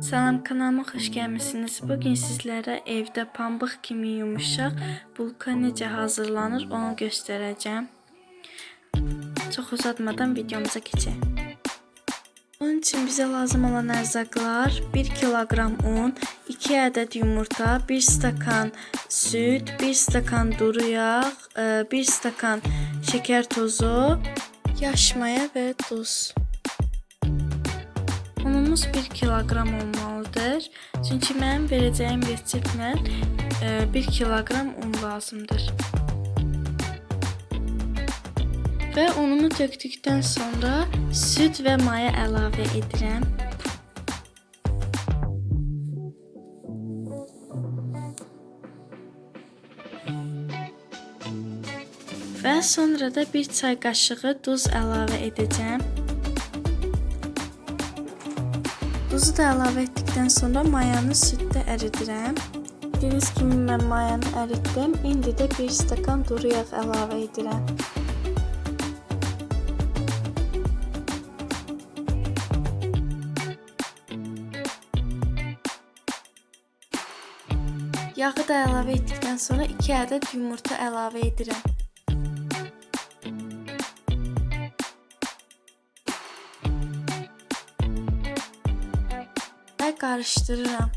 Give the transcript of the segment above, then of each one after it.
Salam kanalıma xoş gəlmisiniz. Bu gün sizlərə evdə pambıq kimi yumuşaq bulka necə hazırlanır onu göstərəcəm. Çox uzatmadan videomuza keçək. Bunun için bize lazım olan ərzaqlar 1 kilogram un, 2 ədəd yumurta, 1 stakan süt, 1 stakan duru yağ, 1 stakan şeker tozu, yaş maya və duz. Unumuz 1 kilogram olmalıdır. Çünki mənim verəcəyim reseptlə 1 kilogram un lazımdır. Və unumu tökdükdən sonra süd və maya əlavə edirəm. Və sonra da 1 çay qaşığı duz əlavə edəcəm. Duzu da əlavə etdikdən sonra mayanı süddə əridirəm. Gördüyünüz kimi mən mayanı əritdim. İndi də 1 stakan duru yağ əlavə edirəm. Yağı da əlavə etdikdən sonra 2 ədəd yumurta əlavə edirəm. Və qarışdırıram.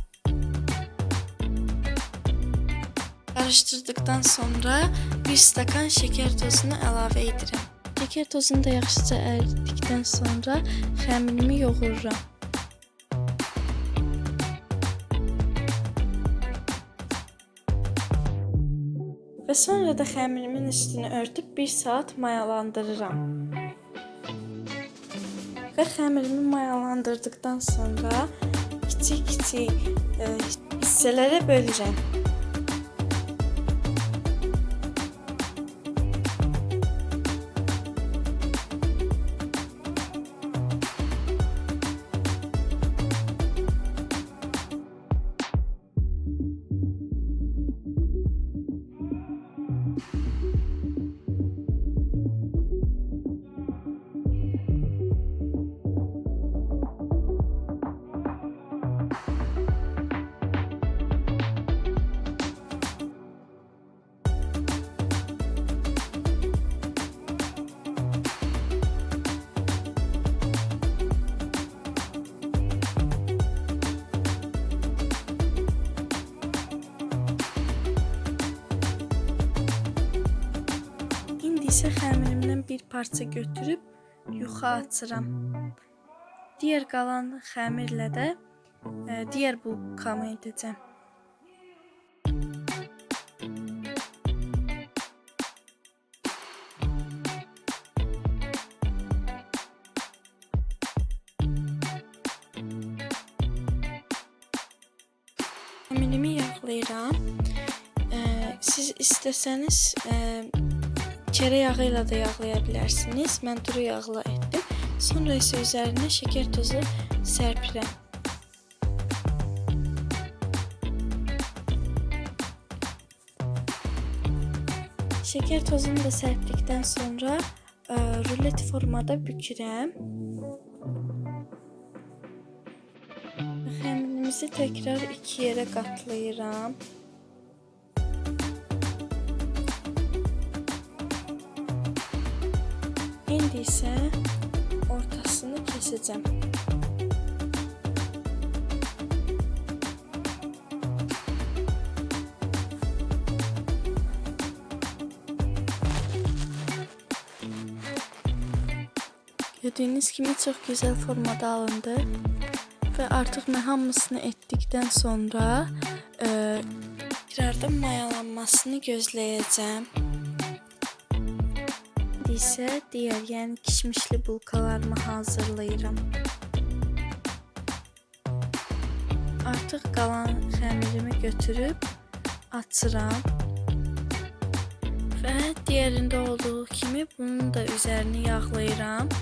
Qarışdırdıqdan sonra 1 stakan şeker tozunu əlavə edirəm. Şeker tozunu da yaxşıca əridikdən sonra xəmirimi yoğururam. Və sonra da xəmirimin üstünü örtüb 1 saat mayalandırıram. Və xəmirimi mayalandırdıqdan sonra kiçik-kiçik e, hissələrə bölürəm. İsə xəmirimdən bir parça götürüb yuxa açıram. Digər qalan xəmirlə də e, digər bulkamı edəcəm. Xəmirimi yağlayıram. E, siz istəsəniz e, Kere yağıyla da yağlaya bilərsiniz. Mən duru yağla etdim. Sonra isə üzərinə şeker tozu sərpirəm. Şeker tozunu da sərpdikdən sonra ə, rulet formada bükürəm. Xəmirimizi təkrar iki yerə qatlayıram. İsə ortasını kesəcəm. Gördüyünüz kimi çox gözəl formada alındı və artıq mən hamısını etdikdən sonra e, tekrarda mayalanmasını gözləyəcəm. İndi isə digər, yəni kişmişli bulkalarımı hazırlayıram. Artıq qalan xəmirimi götürüb açıram. Və digərində olduğu kimi bunun da üzərini yağlayıram.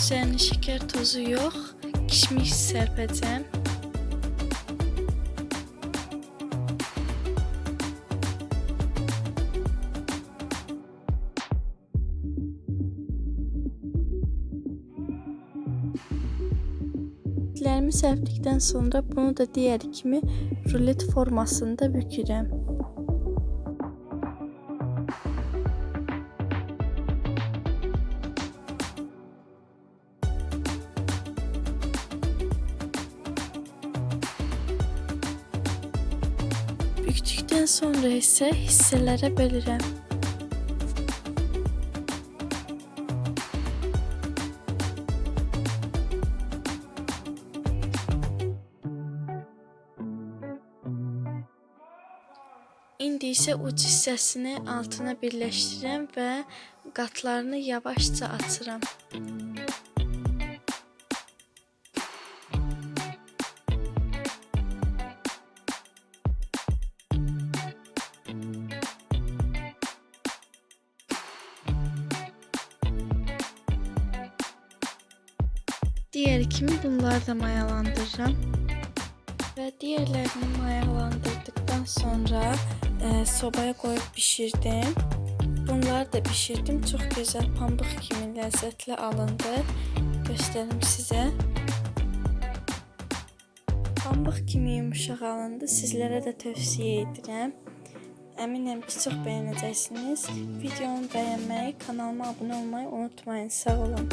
Üzerine şeker tozu yok. Kişmiş serpeceğim. Lerimi serpdikten sonra bunu da diğer kimi rulet formasında bükürəm. Büktükten sonra ise hisselere bölürəm. İndi isə uc hissəsini altına birləşdirirəm və qatlarını yavaşca açıram. Diğer kimi bunları da mayalandırıram. Ve diğerlerini mayalandırdıktan sonra e, sobaya koyup pişirdim. Bunları da pişirdim. Çok güzel pambık kimi lezzetli alındı. Gösterim size. Pambık kimi yumuşaq alındı. Sizlərə də tövsiyə edirəm. Əminəm ki, çox bəyənəcəksiniz. Videomu bəyənməyi, kanalıma abunə olmayı unutmayın. Sağ olun.